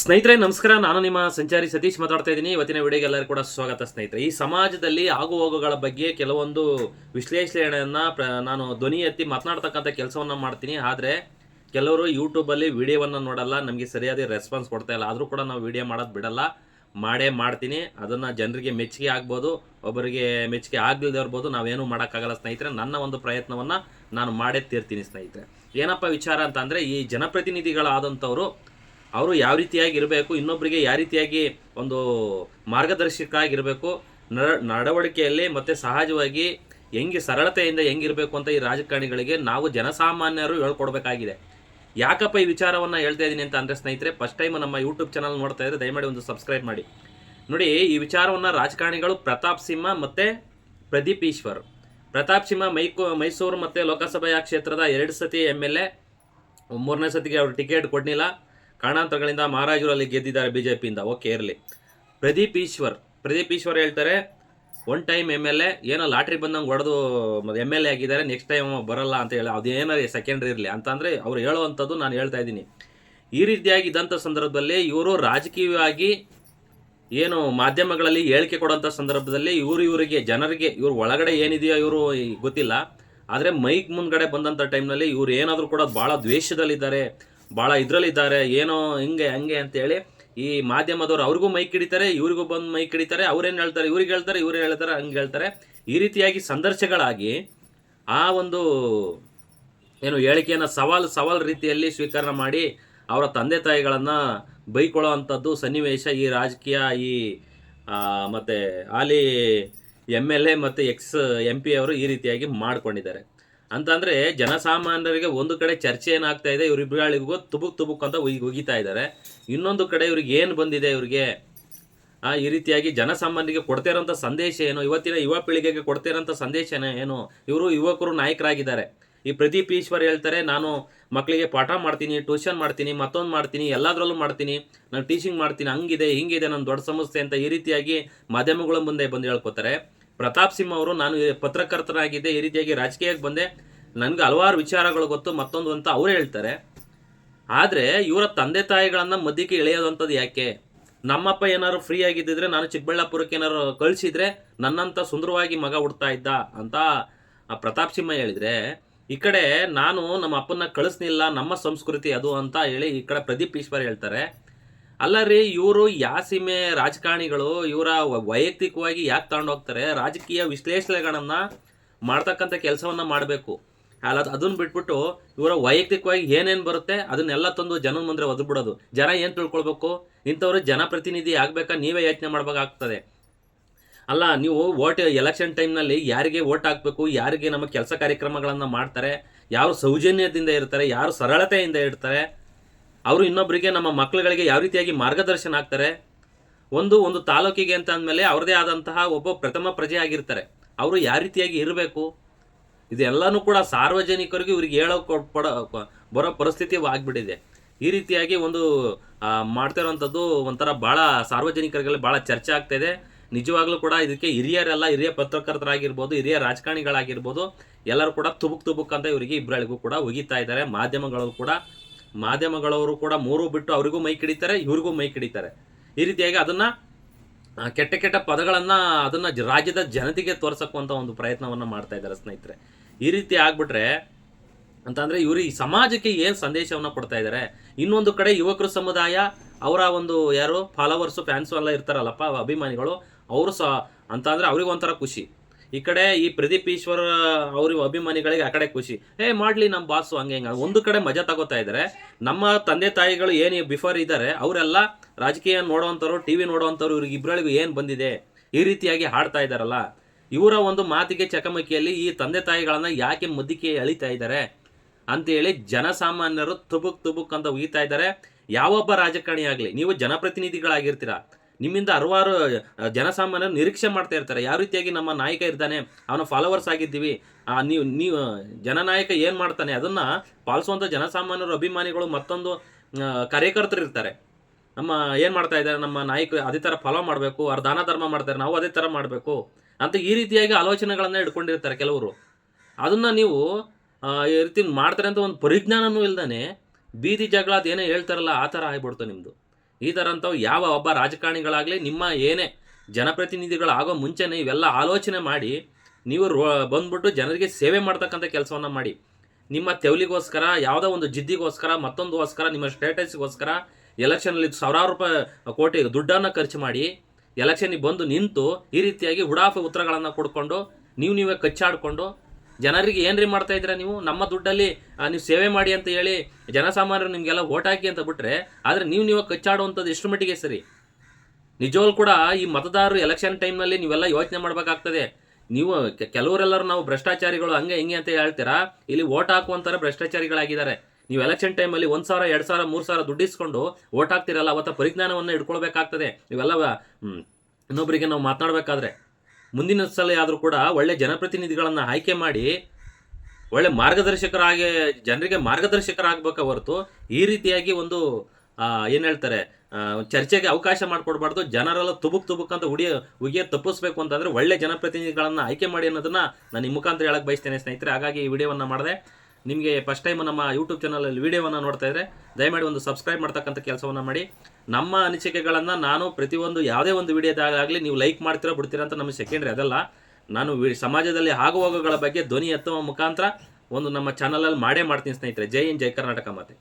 ಸ್ನೇಹಿತರೆ, ನಮಸ್ಕಾರ. ನಾನು ನಿಮ್ಮ ಸಂಚಾರಿ ಸತೀಶ್ ಮಾತಾಡ್ತಾ ಇದ್ದೀನಿ. ಇವತ್ತಿನ ವಿಡಿಯೋಗೆ ಎಲ್ಲರೂ ಕೂಡ ಸ್ವಾಗತ ಸ್ನೇಹಿತರೆ. ಈ ಸಮಾಜದಲ್ಲಿ ಆಗು ಹೋಗುಗಳ ಬಗ್ಗೆ ಕೆಲವೊಂದು ವಿಶ್ಲೇಷಣೆಯನ್ನ ನಾನು ಧ್ವನಿ ಎತ್ತಿ ಮಾತನಾಡ್ತಕ್ಕಂಥ ಕೆಲಸವನ್ನ ಮಾಡ್ತೀನಿ. ಆದರೆ ಕೆಲವರು ಯೂಟ್ಯೂಬಲ್ಲಿ ವಿಡಿಯೋವನ್ನು ನೋಡಲ್ಲ, ನಮಗೆ ಸರಿಯಾದ ರೆಸ್ಪಾನ್ಸ್ ಕೊಡ್ತಾ ಇಲ್ಲ. ಆದರೂ ಕೂಡ ನಾವು ವಿಡಿಯೋ ಮಾಡೋದು ಬಿಡಲ್ಲ. ಮಾಡೇ ಮಾಡ್ತೀನಿ. ಅದನ್ನು ಜನರಿಗೆ ಮೆಚ್ಚುಗೆ ಆಗ್ಬೋದು. ಒಬ್ಬರಿಗೆ ಮೆಚ್ಚುಗೆ ಆಗಲಿದೆ ಇರ್ಬೋದು. ನಾವೇನು ಮಾಡೋಕ್ಕಾಗಲ್ಲ ಸ್ನೇಹಿತರೆ. ನನ್ನ ಒಂದು ಪ್ರಯತ್ನವನ್ನು ನಾನು ಮಾಡೇ ತೀರ್ತೀನಿ ಸ್ನೇಹಿತರೆ. ಏನಪ್ಪ ವಿಚಾರ ಅಂತ ಅಂದರೆ ಈ ಜನಪ್ರತಿನಿಧಿಗಳಾದಂಥವ್ರು ಅವರು ಯಾವ ರೀತಿಯಾಗಿ ಇರಬೇಕು ಇನ್ನೊಬ್ಬರಿಗೆ ಯಾವ ರೀತಿಯಾಗಿ ಒಂದು ಮಾರ್ಗದರ್ಶಕ ಆಗಿರಬೇಕು ನಡ, ನಡವಳಿಕೆಯಲ್ಲಿ ಮತ್ತು ಸಹಜವಾಗಿ ಹೆಂಗೆ ಸರಳತೆಯಿಂದ ಹೆಂಗಿರಬೇಕು ಅಂತ ಈ ರಾಜಕಾರಣಿಗಳಿಗೆ ನಾವು ಜನಸಾಮಾನ್ಯರು ಹೇಳ್ಕೊಡ್ಬೇಕಾಗಿದೆ. ಯಾಕಪ್ಪ ಈ ವಿಚಾರವನ್ನು ಹೇಳ್ತಾ ಇದ್ದೀನಿ ಅಂತ ಅಂದರೆ ಸ್ನೇಹಿತರೆ ಫಸ್ಟ್ ಟೈಮ್ ನಮ್ಮ ಯೂಟ್ಯೂಬ್ ಚಾನಲ್ ನೋಡ್ತಾ ಇದ್ದರೆ ದಯಮಾಡಿ ಒಂದು ಸಬ್ಸ್ಕ್ರೈಬ್ ಮಾಡಿ. ನೋಡಿ, ಈ ವಿಚಾರವನ್ನು ರಾಜಕಾರಣಿಗಳು ಪ್ರತಾಪ್ ಸಿಂಹ ಮತ್ತು ಪ್ರದೀಪ್ ಈಶ್ವರ್. ಪ್ರತಾಪ್ ಸಿಂಹ ಮೈಕೋ, ಮೈಸೂರು ಮತ್ತು ಲೋಕಸಭೆಯ ಕ್ಷೇತ್ರದ ಎರಡು ಸತಿ ಎಂ ಎಲ್ ಎ, ಮೂರನೇ ಸತಿಗೆ ಅವರು ಟಿಕೆಟ್ ಕೊಡಲಿಲ್ಲ. ಕಾರಣಾಂತರಗಳಿಂದ ಮಹಾರಾಜರು ಅಲ್ಲಿ ಗೆದ್ದಿದ್ದಾರೆ ಬಿ ಜೆ ಓಕೆ, ಇರಲಿ. ಪ್ರದೀಪ್ ಈಶ್ವರ್. ಪ್ರದೀಪ್ ಈಶ್ವರ್ ಹೇಳ್ತಾರೆ one time M L A ಏನೋ ಲಾಟ್ರಿ ಬಂದಂಗೆ ಹೊಡೆದು ಎಂ ಎಲ್ ಎ ಆಗಿದ್ದಾರೆ ನೆಕ್ಸ್ಟ್ ಟೈಮ್ ಬರಲ್ಲ ಅಂತ ಹೇಳಿ ಅದೇನಾರು ಸೆಕೆಂಡ್ರಿ ಇರಲಿ. ಅಂತಂದರೆ ಅವ್ರು ಹೇಳುವಂಥದ್ದು ನಾನು ಹೇಳ್ತಾ ಇದ್ದೀನಿ. ಈ ರೀತಿಯಾಗಿ ಇದ್ದಂಥ ಸಂದರ್ಭದಲ್ಲಿ ಇವರು ರಾಜಕೀಯವಾಗಿ ಏನು ಮಾಧ್ಯಮಗಳಲ್ಲಿ ಹೇಳಿಕೆ ಕೊಡೋಂಥ ಸಂದರ್ಭದಲ್ಲಿ ಇವರು ಇವರಿಗೆ, ಜನರಿಗೆ ಇವ್ರ ಒಳಗಡೆ ಏನಿದೆಯೋ ಇವರು ಗೊತ್ತಿಲ್ಲ. ಆದರೆ ಮೈಕ್ ಮುಂದ್ಗಡೆ ಬಂದಂಥ ಟೈಮ್ನಲ್ಲಿ ಇವ್ರು ಏನಾದರೂ ಕೂಡ ಭಾಳ ದ್ವೇಷದಲ್ಲಿದ್ದಾರೆ. ಭಾಳ ಇದರಲ್ಲಿದ್ದಾರೆ, ಏನೋ ಹಿಂಗೆ, ಹಂಗೆ ಅಂತೇಳಿ ಈ ಮಾಧ್ಯಮದವರು ಅವ್ರಿಗೂ ಮೈಕ್ ಹಿಡಿತಾರೆ ಇವ್ರಿಗೂ ಬಂದು ಮೈಕ್ ಹಿಡಿತಾರೆ ಅವ್ರೇನು ಹೇಳ್ತಾರೆ, ಇವ್ರಿಗೆ ಹೇಳ್ತಾರೆ ಇವ್ರು ಹೇಳ್ತಾರೆ, ಹಂಗೆ ಹೇಳ್ತಾರೆ. ಈ ರೀತಿಯಾಗಿ ಸಂದರ್ಶಗಳಾಗಿ ಆ ಒಂದು ಏನು ಹೇಳಿಕೆಯನ್ನು ಸವಾಲು ಸವಾಲು ರೀತಿಯಲ್ಲಿ ಸ್ವೀಕಾರ ಮಾಡಿ ಅವರ ತಂದೆ ತಾಯಿಗಳನ್ನು ಬೈಕೊಳ್ಳೋ ಅಂಥದ್ದು ಸನ್ನಿವೇಶ ಈ ರಾಜಕೀಯ, ಈ ಮತ್ತು ಹಾಲಿ ಎಂ ಎಲ್ ಎ ಮತ್ತು ಎಕ್ಸ್ ಎಂ ಪಿ ಅವರು ಈ ರೀತಿಯಾಗಿ ಮಾಡ್ಕೊಂಡಿದ್ದಾರೆ. ಅಂತಂದರೆ ಜನಸಾಮಾನ್ಯರಿಗೆ ಒಂದು ಕಡೆ ಚರ್ಚೆ ಏನಾಗ್ತಾ ಇದೆ ಇವರಿಬ್ಬರಿಗೂ ತುಬುಕ್ ತುಬುಕ್ ಅಂತ ಉಯ್ ಉಗಿತಾ ಇದ್ದಾರೆ. ಇನ್ನೊಂದು ಕಡೆ ಇವ್ರಿಗೆ ಏನು ಬಂದಿದೆ ಇವ್ರಿಗೆ? ಈ ರೀತಿಯಾಗಿ ಜನಸಾಮಾನ್ಯರಿಗೆ ಕೊಡ್ತಿರೋಂಥ ಸಂದೇಶ ಏನು? ಇವತ್ತಿನ ಯುವ ಪೀಳಿಗೆಗೆ ಕೊಡ್ತಿರೋಂಥ ಸಂದೇಶ ಏನು? ಇವರು ಯುವಕರು ನಾಯಕರಾಗಿದ್ದಾರೆ. ಈ ಪ್ರದೀಪ್ ಈಶ್ವರ್ ಹೇಳ್ತಾರೆ, ನಾನು ಮಕ್ಕಳಿಗೆ ಪಾಠ ಮಾಡ್ತೀನಿ, ಟ್ಯೂಷನ್ ಮಾಡ್ತೀನಿ, ಮತ್ತೊಂದು ಮಾಡ್ತೀನಿ, ಎಲ್ಲದರಲ್ಲೂ ಮಾಡ್ತೀನಿ. ನಾನು ಟೀಚಿಂಗ್ ಮಾಡ್ತೀನಿ, ಹಂಗಿದೆ, ಹಿಂಗಿದೆ ನನ್ನ ದೊಡ್ಡ ಸಮಸ್ಯೆ ಅಂತ ಈ ರೀತಿಯಾಗಿ ಮಾಧ್ಯಮಗಳ ಮುಂದೆ ಬಂದು ಹೇಳ್ಕೊತಾರೆ. ಪ್ರತಾಪ್ ಸಿಂಹ ಅವರು ನಾನು ಪತ್ರಕರ್ತರಾಗಿದ್ದೆ, ಈ ರೀತಿಯಾಗಿ ರಾಜಕೀಯಕ್ಕೆ ಬಂದೆ. ನನಗೆ ಹಲವಾರು ವಿಚಾರಗಳು ಗೊತ್ತು, ಮತ್ತೊಂದು ಅಂತ ಅವರೇ ಹೇಳ್ತಾರೆ. ಆದರೆ ಇವರ ತಂದೆ ತಾಯಿಗಳನ್ನು ಮಧ್ಯಕ್ಕೆ ಎಳೆಯೋದಂಥದ್ದು ಯಾಕೆ? ನಮ್ಮಪ್ಪ ಏನಾದ್ರು ಫ್ರೀ ಆಗಿದ್ದಿದ್ರೆ, ನಾನು ಚಿಕ್ಕಬಳ್ಳಾಪುರಕ್ಕೆ ಏನಾದ್ರು ಕಳಿಸಿದ್ರೆ, ನನ್ನಂತ ಸುಂದರವಾಗಿ ಮಗ ಹುಡ್ತಾ ಇದ್ದ ಅಂತ ಪ್ರತಾಪ್ ಸಿಂಹ ಹೇಳಿದರೆ, ಈ ಕಡೆ ನಾನು ನಮ್ಮ ಅಪ್ಪನ ಕಳಿಸ್ನಿಲ್ಲ ನಮ್ಮ ಸಂಸ್ಕೃತಿ ಅದು ಅಂತ ಹೇಳಿ ಈ ಕಡೆ ಪ್ರದೀಪ್ ಈಶ್ವರ್ ಹೇಳ್ತಾರೆ. ಅಲ್ಲ ರೀ ಇವರು ಯಾಸೀಮೆ ರಾಜಕಾರಣಿಗಳು, ಇವರ ವೈಯಕ್ತಿಕವಾಗಿ ಯಾಕೆ ತಗೊಂಡು ಹೋಗ್ತಾರೆ? ರಾಜಕೀಯ ವಿಶ್ಲೇಷಣೆಗಳನ್ನು ಮಾಡ್ತಕ್ಕಂಥ ಕೆಲಸವನ್ನು ಮಾಡಬೇಕು. ಅಲ್ಲ ಅದನ್ನ ಬಿಟ್ಬಿಟ್ಟು ಇವರ ವೈಯಕ್ತಿಕವಾಗಿ ಏನೇನು ಬರುತ್ತೆ, ಅದನ್ನೆಲ್ಲ ತಂದು ಜನನ ಮುಂದೆ ಒದ್ಬಿಡೋದು. ಜನ ಏನು ತಿಳ್ಕೊಳ್ಬೇಕು? ಇಂಥವ್ರು ಜನಪ್ರತಿನಿಧಿ ಆಗಬೇಕಾ? ನೀವೇ ಯೋಚನೆ ಮಾಡಬೇಕಾಗ್ತದೆ ಅಲ್ಲ, ನೀವು ವೋಟ್ ಎಲೆಕ್ಷನ್ ಟೈಮ್ನಲ್ಲಿ ಯಾರಿಗೆ ವೋಟ್ ಹಾಕಬೇಕು? ಯಾರಿಗೆ ನಮ್ಮ ಕೆಲಸ ಕಾರ್ಯಕ್ರಮಗಳನ್ನು ಮಾಡ್ತಾರೆ? ಯಾರು ಸೌಜನ್ಯದಿಂದ ಇರ್ತಾರೆ? ಯಾರು ಸರಳತೆಯಿಂದ ಇರ್ತಾರೆ? ಅವರು ಇನ್ನೊಬ್ಬರಿಗೆ ನಮ್ಮ ಮಕ್ಕಳುಗಳಿಗೆ ಯಾವ ರೀತಿಯಾಗಿ ಮಾರ್ಗದರ್ಶನ ಆಗ್ತಾರೆ? ಒಂದು ಒಂದು ತಾಲೂಕಿಗೆ ಅಂತ ಅಂದಮೇಲೆ ಅವರದೇ ಆದಂತಹ ಒಬ್ಬ ಪ್ರಥಮ ಪ್ರಜೆ ಆಗಿರ್ತಾರೆ. ಅವರು ಯಾವ ರೀತಿಯಾಗಿ ಇರಬೇಕು? ಇದೆಲ್ಲನೂ ಕೂಡ ಸಾರ್ವಜನಿಕರಿಗೆ ಇವ್ರಿಗೆ ಹೇಳೋ ಕೊಡ ಬರೋ ಪರಿಸ್ಥಿತಿ ಆಗಿಬಿಟ್ಟಿದೆ. ಈ ರೀತಿಯಾಗಿ ಒಂದು ಮಾಡ್ತಿರೋವಂಥದ್ದು ಒಂಥರ ಭಾಳ ಸಾರ್ವಜನಿಕರಿಗೆ ಭಾಳ ಚರ್ಚೆ ಆಗ್ತಾ ಇದೆ. ನಿಜವಾಗ್ಲೂ ಕೂಡ ಇದಕ್ಕೆ ಹಿರಿಯರೆಲ್ಲ ಹಿರಿಯ ಪತ್ರಕರ್ತರಾಗಿರ್ಬೋದು, ಹಿರಿಯ ರಾಜಕಾರಣಿಗಳಾಗಿರ್ಬೋದು, ಎಲ್ಲರೂ ಕೂಡ ತುಬುಕ್ ತುಬುಕ್ ಅಂತ ಇವರಿಗೆ ಇಬ್ಬರಳಿಗೂ ಕೂಡ ಒಗಿತಾ ಇದ್ದಾರೆ. ಮಾಧ್ಯಮಗಳು ಕೂಡ ಮಾಧ್ಯಮಗಳವರು ಕೂಡ ಮೂರು ಬಿಟ್ಟು ಅವರಿಗೂ ಮೈ ಕಿಡಿತಾರೆ, ಇವ್ರಿಗೂ ಮೈ ಕಿಡಿತಾರೆ. ಈ ರೀತಿಯಾಗಿ ಅದನ್ನ ಕೆಟ್ಟ ಕೆಟ್ಟ ಪದಗಳನ್ನು ಅದನ್ನ ರಾಜ್ಯದ ಜನತೆಗೆ ತೋರ್ಸಕ್ಕುವಂತ ಒಂದು ಪ್ರಯತ್ನವನ್ನ ಮಾಡ್ತಾ ಇದ್ದಾರೆ ಸ್ನೇಹಿತರೆ. ಈ ರೀತಿ ಆಗ್ಬಿಟ್ರೆ, ಅಂತಂದರೆ ಇವರು ಈ ಸಮಾಜಕ್ಕೆ ಏನು ಸಂದೇಶವನ್ನ ಕೊಡ್ತಾ ಇದ್ದಾರೆ ಇನ್ನೊಂದು ಕಡೆ ಯುವಕರು ಸಮುದಾಯ, ಅವರ ಒಂದು ಯಾರು ಫಾಲೋವರ್ಸು ಫ್ಯಾನ್ಸು ಎಲ್ಲ ಇರ್ತಾರಲ್ಲಪ್ಪ, ಅಭಿಮಾನಿಗಳು, ಅವರು ಸಹ ಅಂತ ಅಂದ್ರೆ ಖುಷಿ. ಈ ಕಡೆ ಈ ಪ್ರದೀಪ್ ಈಶ್ವರ ಅವ್ರ ಅಭಿಮಾನಿಗಳಿಗೆ ಆ ಕಡೆ ಖುಷಿ. ಏ, ಮಾಡ್ಲಿ ನಮ್ಮ ಬಾಸು ಹಂಗೆ ಹಿಂಗೆ. ಒಂದು ಕಡೆ ಮಜಾ ತಗೋತಾ ಇದ್ದಾರೆ ನಮ್ಮ ತಂದೆ ತಾಯಿಗಳು ಏನು ಬಿಫೋರ್ ಇದ್ದಾರೆ ಅವರೆಲ್ಲ ರಾಜಕೀಯ ನೋಡುವಂಥವ್ರು ಟಿ ವಿ ನೋಡುವಂಥವ್ರು, ಇವ್ರಿಗೆ ಇಬ್ಬರಳಿಗೂ ಏನು ಬಂದಿದೆ? ಈ ರೀತಿಯಾಗಿ ಹಾಡ್ತಾ ಇದ್ದಾರಲ್ಲ ಇವರ ಒಂದು ಮಾತಿಗೆ ಚಕಮಕಿಯಲ್ಲಿ ಈ ತಂದೆ ತಾಯಿಗಳನ್ನ ಯಾಕೆ ಮುದ್ದಿಕೆ ಎಳಿತಾ ಇದ್ದಾರೆ ಅಂತೇಳಿ ಜನಸಾಮಾನ್ಯರು ತುಬುಕ್ ತುಬುಕ್ ಅಂತ ಉಯ್ತಾ ಇದ್ದಾರೆ ಯಾವೊಬ್ಬ ರಾಜಕಾರಣಿ ಆಗಲಿ, ನೀವು ಜನಪ್ರತಿನಿಧಿಗಳಾಗಿರ್ತೀರಾ. ನಿಮ್ಮಿಂದ ಹಲವಾರು ಜನಸಾಮಾನ್ಯರು ನಿರೀಕ್ಷೆ ಮಾಡ್ತಾ ಇರ್ತಾರೆ. ಯಾವ ರೀತಿಯಾಗಿ ನಮ್ಮ ನಾಯಕ ಇರ್ತಾನೆ, ಅವನ ಫಾಲೋವರ್ಸ್ ಆಗಿದ್ದೀವಿ ನೀವು ನೀವು, ಜನನಾಯಕ ಏನು ಮಾಡ್ತಾನೆ, ಅದನ್ನು ಪಾಲಿಸುವಂಥ ಜನಸಾಮಾನ್ಯರು ಅಭಿಮಾನಿಗಳು ಮತ್ತೊಂದು ಕಾರ್ಯಕರ್ತರು ಇರ್ತಾರೆ. ನಮ್ಮ ಏನು ಮಾಡ್ತಾ ಇದ್ದಾರೆ, ನಮ್ಮ ನಾಯಕರು ಅದೇ ಥರ ಫಾಲೋ ಮಾಡಬೇಕು, ಅವ್ರು ದಾನ ಧರ್ಮ ಮಾಡ್ತಾರೆ, ನಾವು ಅದೇ ಥರ ಮಾಡಬೇಕು ಅಂತ ಈ ರೀತಿಯಾಗಿ ಆಲೋಚನೆಗಳನ್ನು ಇಟ್ಕೊಂಡಿರ್ತಾರೆ ಕೆಲವರು. ಅದನ್ನು ನೀವು ಈ ರೀತಿ ಮಾಡ್ತಾರೆ ಅಂತ ಒಂದು ಪರಿಜ್ಞಾನನೂ ಇಲ್ದಾನೆ, ಬೀದಿ ಜಗಳ ಅದೇನೋ ಹೇಳ್ತಾರಲ್ಲ, ಆ ಥರ ಆಗ್ಬಿಡ್ತು ನಿಮ್ಮದು ಈ ಥರಂಥವು ಯಾವ ಒಬ್ಬ ರಾಜಕಾರಣಿಗಳಾಗಲಿ, ನಿಮ್ಮ ಏನೇ ಜನಪ್ರತಿನಿಧಿಗಳಾಗೋ ಮುಂಚೆನೇ ಇವೆಲ್ಲ ಆಲೋಚನೆ ಮಾಡಿ, ನೀವು ರೋ, ಬಂದ್ಬಿಟ್ಟು ಜನರಿಗೆ ಸೇವೆ ಮಾಡ್ತಕ್ಕಂಥ ಕೆಲಸವನ್ನು ಮಾಡಿ. ನಿಮ್ಮ ತೆವಲಿಗೋಸ್ಕರ, ಯಾವುದೋ ಒಂದು ಜಿದ್ದಿಗೋಸ್ಕರ ಮತ್ತೊಂದುಗೋಸ್ಕರ ನಿಮ್ಮ ಸ್ಟೇಟಸ್ಗೋಸ್ಕರ ಎಲೆಕ್ಷನಲ್ಲಿ ಸಾವಿರಾರು ರೂಪಾಯಿ, ಕೋಟಿ ದುಡ್ಡನ್ನು ಖರ್ಚು ಮಾಡಿ ಎಲೆಕ್ಷನಿಗೆ ಬಂದು ನಿಂತು ಈ ರೀತಿಯಾಗಿ ಉಡಾಫೆ ಉತ್ತರಗಳನ್ನು ಕೊಡ್ಕೊಂಡು, ನೀವು ನೀವೇ ಕಚ್ಚಾಡ್ಕೊಂಡು ಜನರಿಗೆ ಏನ್ರಿ ಮಾಡ್ತಾ ಇದ್ದೀರಾ ನೀವು? ನಮ್ಮ ದುಡ್ಡಲ್ಲಿ ನೀವು ಸೇವೆ ಮಾಡಿ ಅಂತ ಹೇಳಿ ಜನಸಾಮಾನ್ಯರು ನಿಮಗೆಲ್ಲ ಓಟ್ ಹಾಕಿ ಅಂತ ಬಿಟ್ರೆ, ಆದರೆ ನೀವು ನೀವು ಕಚ್ಚಾಡುವಂಥದ್ದು ಎಷ್ಟು ಮಟ್ಟಿಗೆ ಸರಿ? ನಿಜವಾಗ್ಲೂ ಕೂಡ ಈ ಮತದಾರರು ಎಲೆಕ್ಷನ್ ಟೈಮ್ನಲ್ಲಿ ನೀವೆಲ್ಲ ಯೋಚನೆ ಮಾಡಬೇಕಾಗ್ತದೆ. ನೀವು ಕೆಲವರೆಲ್ಲರೂ ನಾವು ಭ್ರಷ್ಟಾಚಾರಿಗಳು ಹಂಗೆ ಹಿಂಗೆ ಅಂತ ಹೇಳ್ತೀರಾ? ಇಲ್ಲಿ ಓಟ್ ಹಾಕುವಂತಾರೆ ಭ್ರಷ್ಟಾಚಾರಿಗಳಾಗಿದ್ದಾರೆ. ನೀವು ಎಲೆಕ್ಷನ್ ಟೈಮಲ್ಲಿ ಒಂದು ಸಾವಿರ, ಎರಡು ಸಾವಿರ, ಮೂರು ಸಾವಿರ ದುಡ್ಡಿಸ್ಕೊಂಡು ಓಟ್ ಹಾಕ್ತಿರಲ್ಲ, ಅವತ್ತ ಪರಿಜ್ಞಾನವನ್ನು ಇಟ್ಕೊಳ್ಬೇಕಾಗ್ತದೆ ನೀವೆಲ್ಲ ಇನ್ನೊಬ್ಬರಿಗೆ ನಾವು ಮಾತನಾಡಬೇಕಾದ್ರೆ. ಮುಂದಿನ ಸಲ ಆದರೂ ಕೂಡ ಒಳ್ಳೆ ಜನಪ್ರತಿನಿಧಿಗಳನ್ನು ಆಯ್ಕೆ ಮಾಡಿ ಒಳ್ಳೆ ಮಾರ್ಗದರ್ಶಕರಾಗಿ, ಜನರಿಗೆ ಮಾರ್ಗದರ್ಶಕರಾಗಬೇಕ ಹೊರತು ಈ ರೀತಿಯಾಗಿ ಒಂದು ಏನು ಹೇಳ್ತಾರೆ ಚರ್ಚೆಗೆ ಅವಕಾಶ ಮಾಡಿಕೊಡ್ಬಾರ್ದು, ಜನರೆಲ್ಲ ತುಬುಕ್ ತುಬುಕ್ ಅಂತ ಉಡಿಯ ಉಗಿಯ ತಪ್ಪಿಸ್ಬೇಕು ಅಂತಂದರೆ ಒಳ್ಳೆ ಜನಪ್ರತಿನಿಧಿಗಳನ್ನು ಆಯ್ಕೆ ಮಾಡಿ ಅನ್ನೋದನ್ನು ನಾನು ಈ ಮುಖಾಂತರ ಹೇಳಕ್ಕೆ ಬಯಸ್ತೇನೆ ಸ್ನೇಹಿತರೆ. ಹಾಗಾಗಿ ಈ ವಿಡಿಯೋವನ್ನು ಮಾಡಿದೆ. ನಿಮಗೆ ಫಸ್ಟ್ ಟೈಮ್ ನಮ್ಮ ಯೂಟ್ಯೂಬ್ ಚಾನಲಲ್ಲಿ ವಿಡಿಯೋವನ್ನು ನೋಡ್ತಾ ಇದ್ರೆ, ದಯಮಾಡಿ ಒಂದು ಸಬ್ಸ್ಕ್ರೈಬ್ ಮಾಡ್ತಕ್ಕಂಥ ಕೆಲಸವನ್ನು ಮಾಡಿ. ನಮ್ಮ ಅನಿಸಿಕೆಗಳನ್ನು ನಾನು ಪ್ರತಿಯೊಂದು ಯಾವುದೇ ಒಂದು ವಿಡಿಯೋದಾಗಲಿ ನೀವು ಲೈಕ್ ಮಾಡ್ತೀರಾ, ಬಿಡ್ತೀರಾ ಅಂತ ನಮಗೆ ಸೆಕೆಂಡ್ರಿ ಅದಲ್ಲ. ನಾನು ಸಮಾಜದಲ್ಲಿ ಆಗುವಾಗಗಳ ಬಗ್ಗೆ ಧ್ವನಿ ಎತ್ತುವ ಮುಖಾಂತರ ಒಂದು ನಮ್ಮ ಚಾನಲಲ್ಲಿ ಮಾಡೇ ಮಾಡ್ತೀನಿ ಸ್ನೇಹಿತರೆ. ಜೈ ಇನ್ ಜೈ ಕರ್ನಾಟಕ ಮಾತೆ.